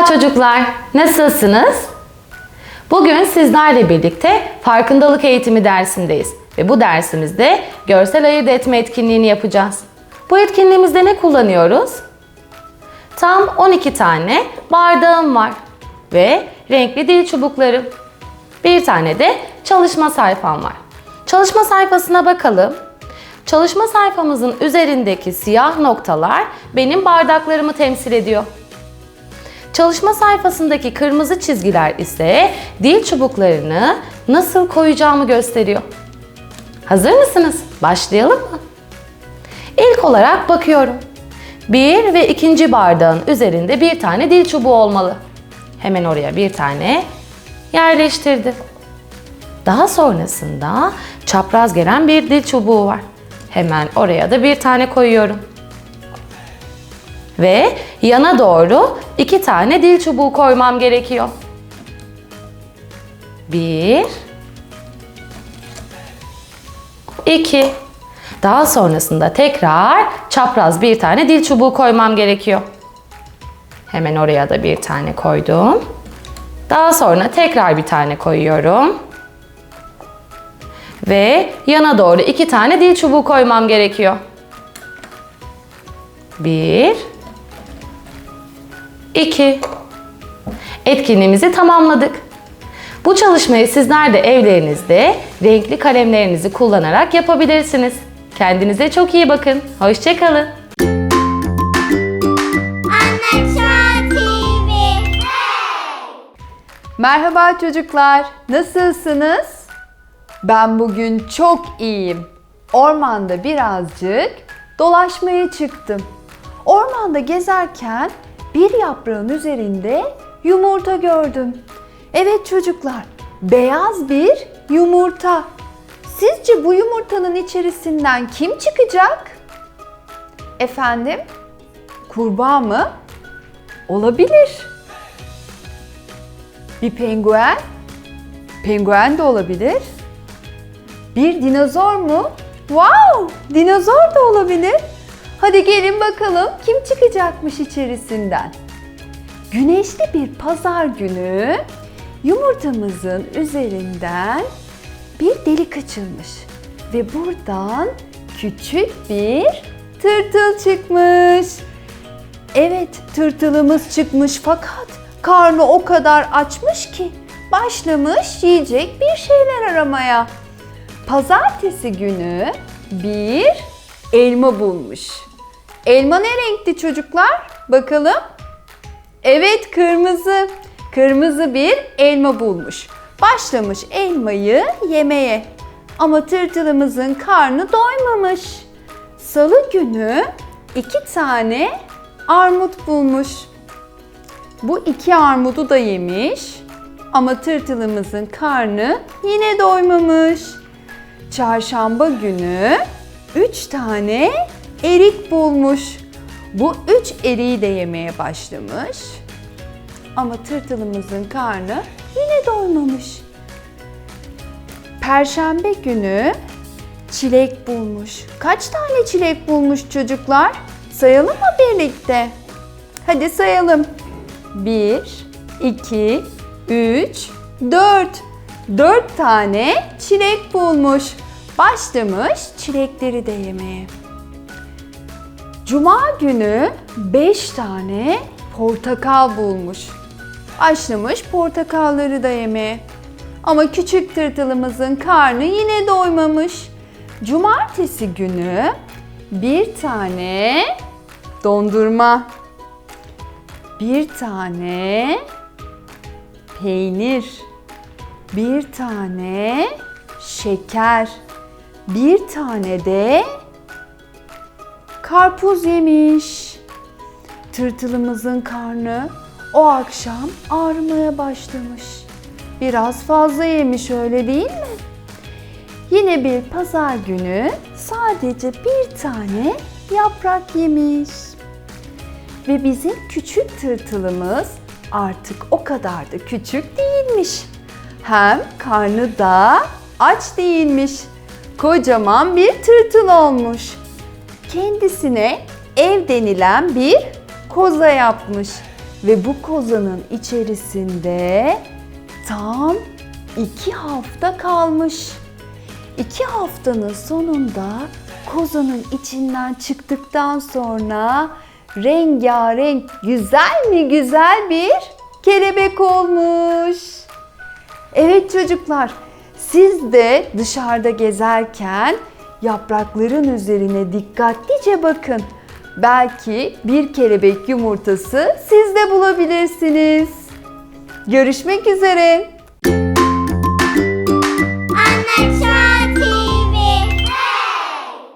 Merhaba çocuklar, nasılsınız? Bugün sizlerle birlikte farkındalık eğitimi dersindeyiz ve bu dersimizde görsel ayırt etme etkinliğini yapacağız. Bu etkinliğimizde ne kullanıyoruz? Tam 12 tane bardağım var ve renkli dil çubuklarım. Bir tane de çalışma sayfam var. Çalışma sayfasına bakalım. Çalışma sayfamızın üzerindeki siyah noktalar benim bardaklarımı temsil ediyor. Çalışma sayfasındaki kırmızı çizgiler ise dil çubuklarını nasıl koyacağımı gösteriyor. Hazır mısınız? Başlayalım mı? İlk olarak bakıyorum. Bir ve ikinci bardağın üzerinde bir tane dil çubuğu olmalı. Hemen oraya bir tane yerleştirdim. Daha sonrasında çapraz gelen bir dil çubuğu var. Hemen oraya da bir tane koyuyorum. Ve yana doğru iki tane dil çubuğu koymam gerekiyor. Bir, iki. Daha sonrasında tekrar çapraz bir tane dil çubuğu koymam gerekiyor. Hemen oraya da bir tane koydum. Daha sonra tekrar bir tane koyuyorum. Ve yana doğru iki tane dil çubuğu koymam gerekiyor. Bir, 2. Etkinliğimizi tamamladık. Bu çalışmayı sizler de evlerinizde renkli kalemlerinizi kullanarak yapabilirsiniz. Kendinize çok iyi bakın. Hoşçakalın. Merhaba çocuklar, nasılsınız? Ben bugün çok iyiyim. Ormanda birazcık dolaşmaya çıktım. Ormanda gezerken bir yaprağın üzerinde yumurta gördüm. Evet çocuklar, beyaz bir yumurta. Sizce bu yumurtanın içerisinden kim çıkacak? Efendim? Kurbağa mı? Olabilir. Bir penguen? Penguen de olabilir. Bir dinozor mu? Wow! Dinozor da olabilir. Hadi gelin bakalım kim çıkacakmış içerisinden. Güneşli bir pazar günü yumurtamızın üzerinden bir delik açılmış ve buradan küçük bir tırtıl çıkmış. Evet, tırtılımız çıkmış fakat karnı o kadar açmış ki başlamış yiyecek bir şeyler aramaya. Pazartesi günü bir elma bulmuş. Elma ne renkti çocuklar? Bakalım. Evet, kırmızı. Kırmızı bir elma bulmuş. Başlamış elmayı yemeye. Ama tırtılımızın karnı doymamış. Salı günü iki tane armut bulmuş. Bu iki armudu da yemiş ama tırtılımızın karnı yine doymamış. Çarşamba günü üç tane erik bulmuş. Bu üç eriği de yemeye başlamış. Ama tırtılımızın karnı yine doymamış. Perşembe günü çilek bulmuş. Kaç tane çilek bulmuş çocuklar? Sayalım mı birlikte? Hadi sayalım. 1, 2, 3, 4. 4 tane çilek bulmuş. Başlamış çilekleri de yemeye. Cuma günü 5 tane portakal bulmuş. Başlamış portakalları da yemeye. Ama küçük tırtılımızın karnı yine doymamış. Cumartesi günü bir tane dondurma, bir tane peynir, bir tane şeker, bir tane de karpuz yemiş. Tırtılımızın karnı o akşam ağrımaya başlamış. Biraz fazla yemiş öyle değil mi? Yine bir pazar günü sadece bir tane yaprak yemiş. Ve bizim küçük tırtılımız artık o kadar da küçük değilmiş. Hem karnı da aç değilmiş. Kocaman bir tırtıl olmuş. Kendisine ev denilen bir koza yapmış. Ve bu kozanın içerisinde tam iki hafta kalmış. İki haftanın sonunda kozanın içinden çıktıktan sonra rengarenk güzel mi güzel bir kelebek olmuş. Evet çocuklar, siz de dışarıda gezerken yaprakların üzerine dikkatlice bakın. Belki bir kelebek yumurtası siz de bulabilirsiniz. Görüşmek üzere.